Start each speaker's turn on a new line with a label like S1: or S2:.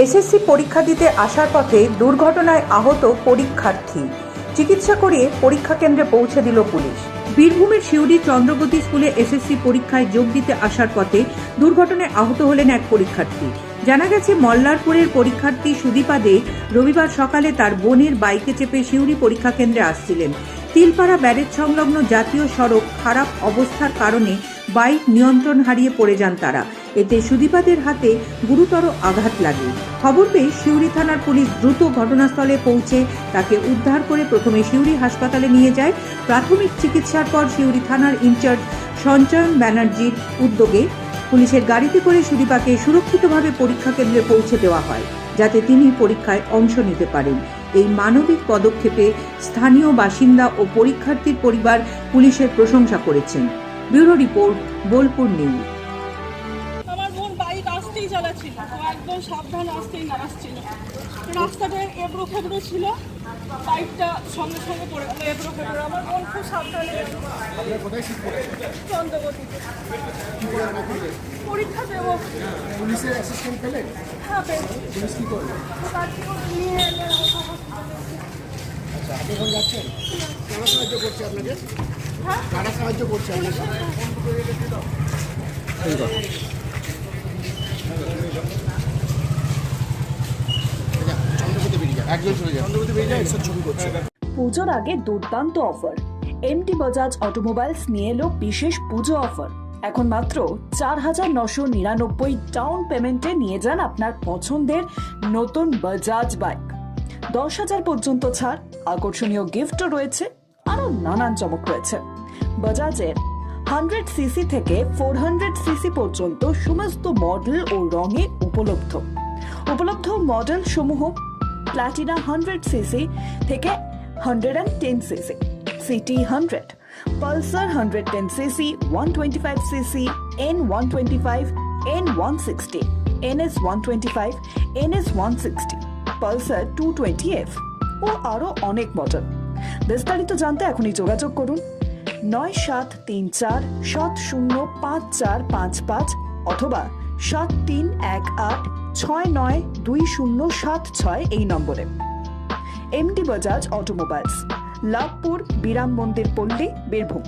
S1: SSC পরীক্ষা দিতে আসার পথে দুর্ঘটনায় আহত পরীক্ষার্থী। চিকিৎসা করিয়ে পরীক্ষা কেন্দ্রে পৌঁছে দিল পুলিশ। বীরভূমের শিউরি চন্দ্রবতী স্কুলে এসএসসি পরীক্ষায় যোগ দিতে আসার পথে দুর্ঘটনায় আহত হলেন এক পরীক্ষার্থী। জানা গেছে, মল্লারপুরের পরীক্ষার্থী সুদীপা দে রবিবার সকালে তার বোনের বাইকে চেপে শিউরি পরীক্ষা কেন্দ্রে আসছিলেন। তিলপাড়া ব্যারেজ সংলগ্ন জাতীয় সড়ক খারাপ অবস্থার কারণে বাইক নিয়ন্ত্রণ হারিয়ে পড়ে যান তারা। এতে সুদীপাদের হাতে গুরুতর আঘাত লাগে। খবর পেয়ে শিউরি থানার পুলিশ দ্রুত ঘটনাস্থলে পৌঁছে তাকে উদ্ধার করে প্রথমে শিউরি হাসপাতালে নিয়ে যায়। প্রাথমিক চিকিৎসার পর শিউরি থানার ইনচার্জ সঞ্চয়ন ব্যানার্জির উদ্যোগে পুলিশের গাড়িতে করে সুদীপাকে সুরক্ষিতভাবে পরীক্ষা কেন্দ্রে পৌঁছে দেওয়া হয়, যাতে তিনি পরীক্ষায় অংশ নিতে পারেন। এই মানবিক পদক্ষেপে স্থানীয় বাসিন্দা ও পরীক্ষার্থীর পরিবার পুলিশের প্রশংসা করেছেন। Bureau report, Bolpur news.
S2: আমার বোন বাইক আসতেই চালাচ্ছিল একদম সাবধান, আসতেই না আসছিল। রাস্তাটা এবড়ো খেবড়ো ছিল বাইকটা সঙ্গে সঙ্গে পড়ে গেল এবড়ো খেবড়ো আমার বোন খুব সাবধানে চন্দ্রবতীতে পরীক্ষা দেবো।
S3: পুলিশের অ্যাসিস্ট্যান্ট পেলেন
S2: হ্যাঁ
S3: পুলিশ কি করবে
S2: নিয়ে এলে
S3: আচ্ছা আপনি এখন যাচ্ছেন? কারা সাহায্য করছে আপনাকে?
S2: হ্যাঁ?
S3: কারা সাহায্য করছে আপনাকে?
S4: পুজোর আগে দুর্দান্ত অফার। এমটি বাজাজ অটোমোবাইলস নিয়ে এলো বিশেষ পুজো অফার। এখন মাত্র চার হাজার নশো নিরানব্বই ডাউন পেমেন্টে নিয়ে যান আপনার পছন্দের নতুন বাজাজ বাইক দশ হাজার পর্যন্ত ছাড় আকর্ষণীয় গিফটও রয়েছে আরও নানান চমক রয়েছে। বাজাজের হান্ড্রেড সিসি থেকে ফোর হান্ড্রেড সিসি পর্যন্ত সমস্ত মডেল ও রঙে উপলব্ধ। উপলব্ধ মডেল সমূহ প্লাটিনা হান্ড্রেড সিসি থেকে hundred and ten CC CT hundred Pulsar hundred ten CC one twenty five CC N one twenty five N one sixty NS one twenty five NS one sixty Pulsar two twenty F ও আরও অনেক model বিস্তারিত জানতে এখনই যোগাযোগ করুন নয় সাত তিন চার সাত শূন্য পাঁচ চার পাঁচ পাঁচ অথবা সাত তিন এক আট ছয় নয় দুই শূন্য সাত ছয় এই নম্বরে। এমডি বাজাজ অটোমোবাইলস, লাভপুর বিরাম মন্দির পল্লী, বীরভূম।